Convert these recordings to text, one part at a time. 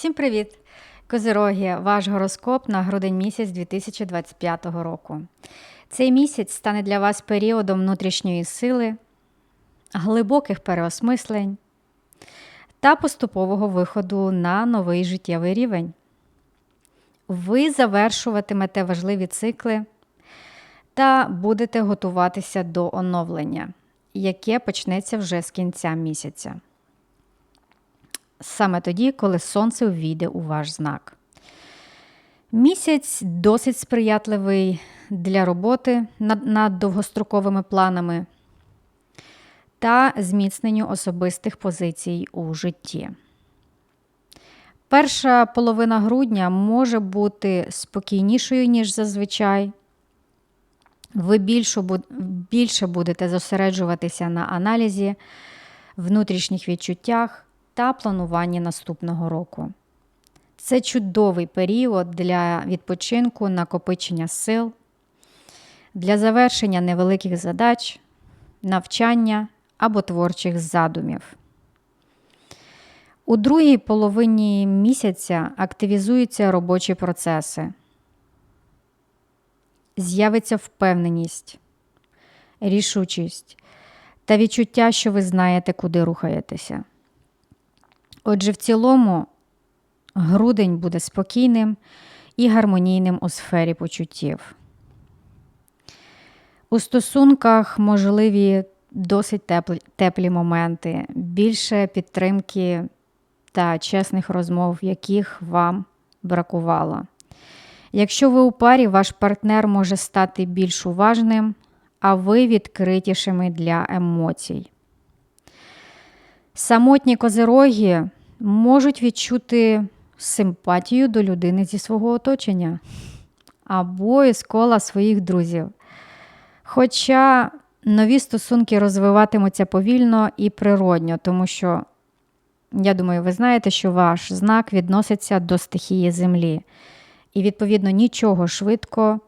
Всім привіт! Козироги, ваш гороскоп на грудень місяць 2025 року. Цей місяць стане для вас періодом внутрішньої сили, глибоких переосмислень та поступового виходу на новий життєвий рівень. Ви завершуватимете важливі цикли та будете готуватися до оновлення, яке почнеться вже з кінця місяця саме тоді, коли сонце увійде у ваш знак. Місяць досить сприятливий для роботи над, над довгостроковими планами та зміцненню особистих позицій у житті. Перша половина грудня може бути спокійнішою, ніж зазвичай. Ви більше будете зосереджуватися на аналізі, внутрішніх відчуттях та плануванні наступного року. Це чудовий період для відпочинку, накопичення сил, для завершення невеликих задач, навчання або творчих задумів. У другій половині місяця активізуються робочі процеси. З'явиться впевненість, рішучість та відчуття, що ви знаєте, куди рухаєтеся. Отже, в цілому, грудень буде спокійним і гармонійним у сфері почуттів. У стосунках можливі досить теплі, теплі моменти, більше підтримки та чесних розмов, яких вам бракувало. Якщо ви у парі, ваш партнер може стати більш уважним, а ви відкритішими для емоцій. Самотні козироги можуть відчути симпатію до людини зі свого оточення або із кола своїх друзів. Хоча нові стосунки розвиватимуться повільно і природньо, тому що, я думаю, ви знаєте, що ваш знак відноситься до стихії Землі. І, відповідно, нічого швидко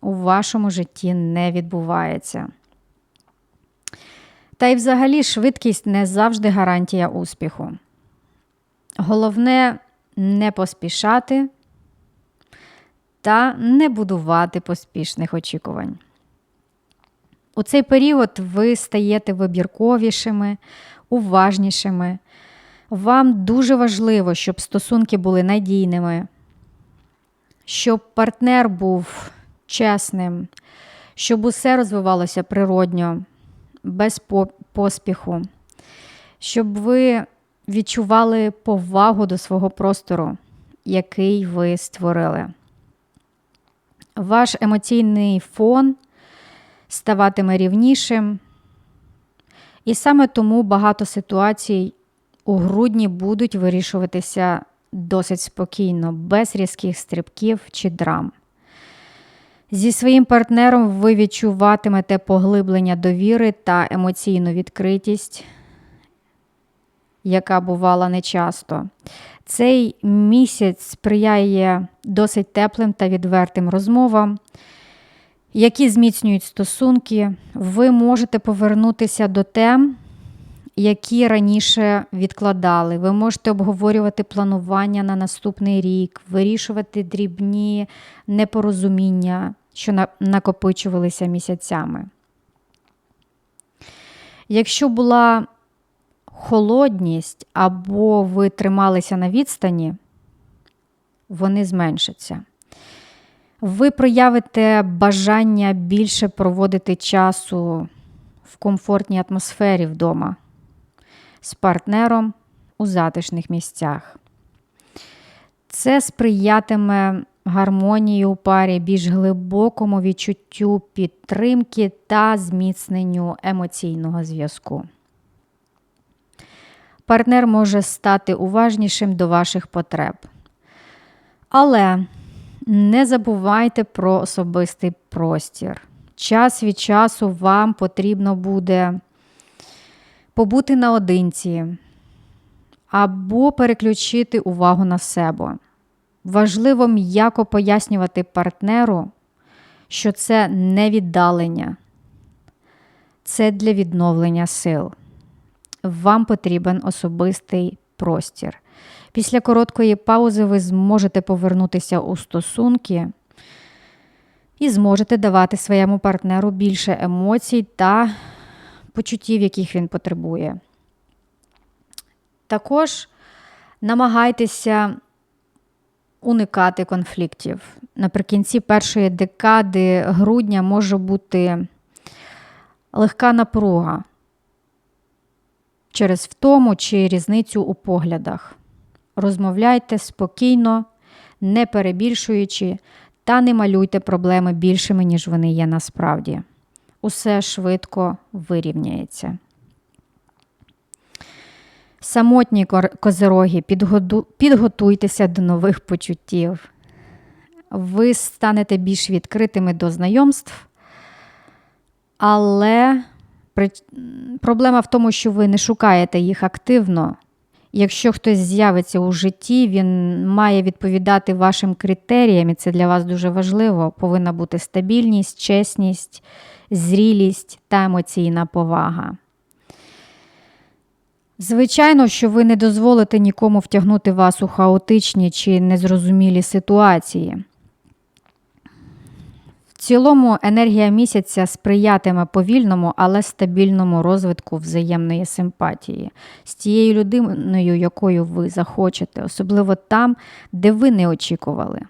у вашому житті не відбувається. Та й взагалі швидкість не завжди гарантія успіху. Головне не поспішати та не будувати поспішних очікувань. У цей період ви стаєте вибірковішими, уважнішими. Вам дуже важливо, щоб стосунки були надійними, щоб партнер був чесним, щоб усе розвивалося природньо без поспіху, щоб ви відчували повагу до свого простору, який ви створили. Ваш емоційний фон ставатиме рівнішим, і саме тому багато ситуацій у грудні будуть вирішуватися досить спокійно, без різких стрибків чи драм. Зі своїм партнером ви відчуватимете поглиблення довіри та емоційну відкритість, яка бувала нечасто. Цей місяць сприяє досить теплим та відвертим розмовам, які зміцнюють стосунки. Ви можете повернутися до тем, які раніше відкладали. Ви можете обговорювати планування на наступний рік, вирішувати дрібні непорозуміння, що накопичувалися місяцями. Якщо була холодність або ви трималися на відстані, вони зменшаться. Ви проявите бажання більше проводити часу в комфортній атмосфері вдома з партнером у затишних місцях. Це сприятиме гармонії у парі, більш глибокому відчуттю підтримки та зміцненню емоційного зв'язку. Партнер може стати уважнішим до ваших потреб. Але не забувайте про особистий простір. Час від часу вам потрібно буде побути наодинці або переключити увагу на себе. Важливо м'яко пояснювати партнеру, що це не віддалення, це для відновлення сил. Вам потрібен особистий простір. Після короткої паузи ви зможете повернутися у стосунки і зможете давати своєму партнеру більше емоцій та почуттів, яких він потребує. Також намагайтеся уникати конфліктів. Наприкінці першої декади грудня може бути легка напруга через втому чи різницю у поглядах. Розмовляйте спокійно, не перебільшуючи, та не малюйте проблеми більшими, ніж вони є насправді. Усе швидко вирівняється. Самотні козироги, підготуйтеся до нових почуттів. Ви станете більш відкритими до знайомств, але проблема в тому, що ви не шукаєте їх активно. Якщо хтось з'явиться у житті, він має відповідати вашим критеріям, і це для вас дуже важливо. Повинна бути стабільність, чесність, зрілість та емоційна повага. Звичайно, що ви не дозволите нікому втягнути вас у хаотичні чи незрозумілі ситуації. В цілому енергія місяця сприятиме повільному, але стабільному розвитку взаємної симпатії з тією людиною, якою ви захочете, особливо там, де ви не очікували.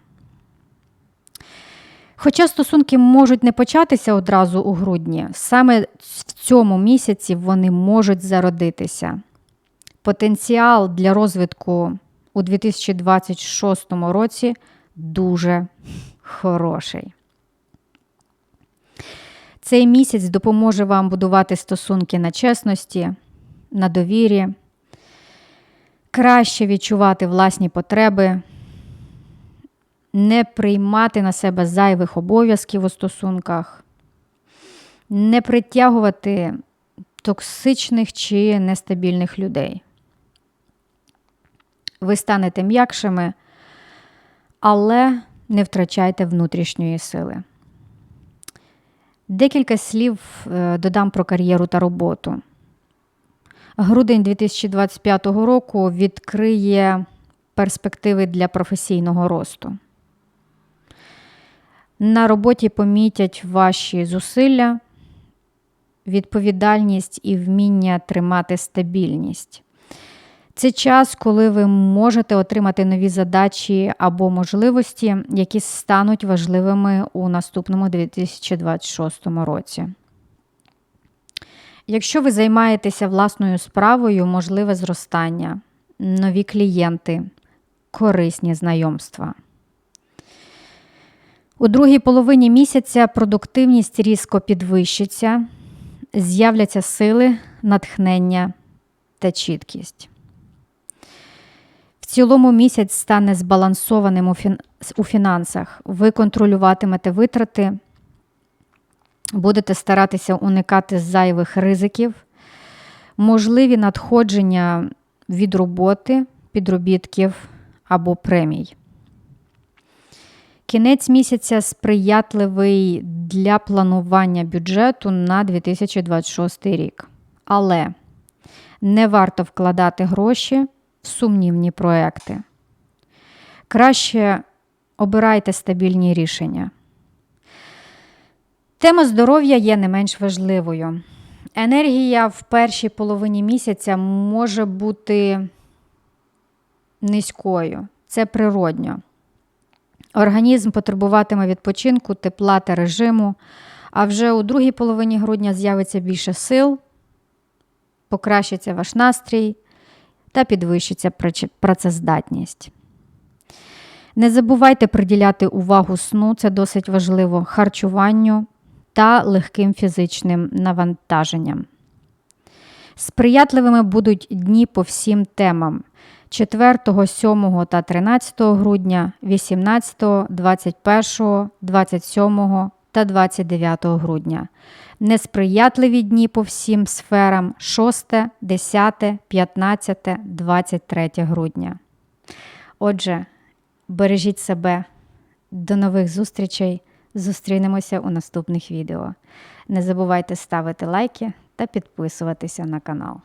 Хоча стосунки можуть не початися одразу у грудні, саме в цьому місяці вони можуть зародитися. Потенціал для розвитку у 2026 році дуже хороший. Цей місяць допоможе вам будувати стосунки на чесності, на довірі, краще відчувати власні потреби, не приймати на себе зайвих обов'язків у стосунках, не притягувати токсичних чи нестабільних людей. Ви станете м'якшими, але не втрачайте внутрішньої сили. Декілька слів е, додам про кар'єру та роботу. Грудень 2025 року відкриє перспективи для професійного росту. На роботі помітять ваші зусилля, відповідальність і вміння тримати стабільність. Це час, коли ви можете отримати нові задачі або можливості, які стануть важливими у наступному 2026 році. Якщо ви займаєтеся власною справою, можливе зростання, нові клієнти, корисні знайомства. У другій половині місяця продуктивність різко підвищиться, з'являться сили, натхнення та чіткість. В цілому місяць стане збалансованим у, фінансах. Ви контролюватимете витрати, будете старатися уникати зайвих ризиків, можливі надходження від роботи, підробітків або премій. Кінець місяця сприятливий для планування бюджету на 2026 рік. Але не варто вкладати гроші в сумнівні проекти. Краще обирайте стабільні рішення. Тема здоров'я є не менш важливою. Енергія в першій половині місяця може бути низькою. Це природньо. Організм потребуватиме відпочинку, тепла та режиму, а вже у другій половині грудня з'явиться більше сил, покращиться ваш настрій та підвищиться працездатність. Не забувайте приділяти увагу сну, це досить важливо, харчуванню та легким фізичним навантаженням. Сприятливими будуть дні по всім темам. 4, 7 та 13 грудня, 18, 21, 27 та 29 грудня. Несприятливі дні по всім сферам 6, 10, 15, 23 грудня. Отже, бережіть себе. До нових зустрічей. Зустрінемося у наступних відео. Не забувайте ставити лайки та підписуватися на канал.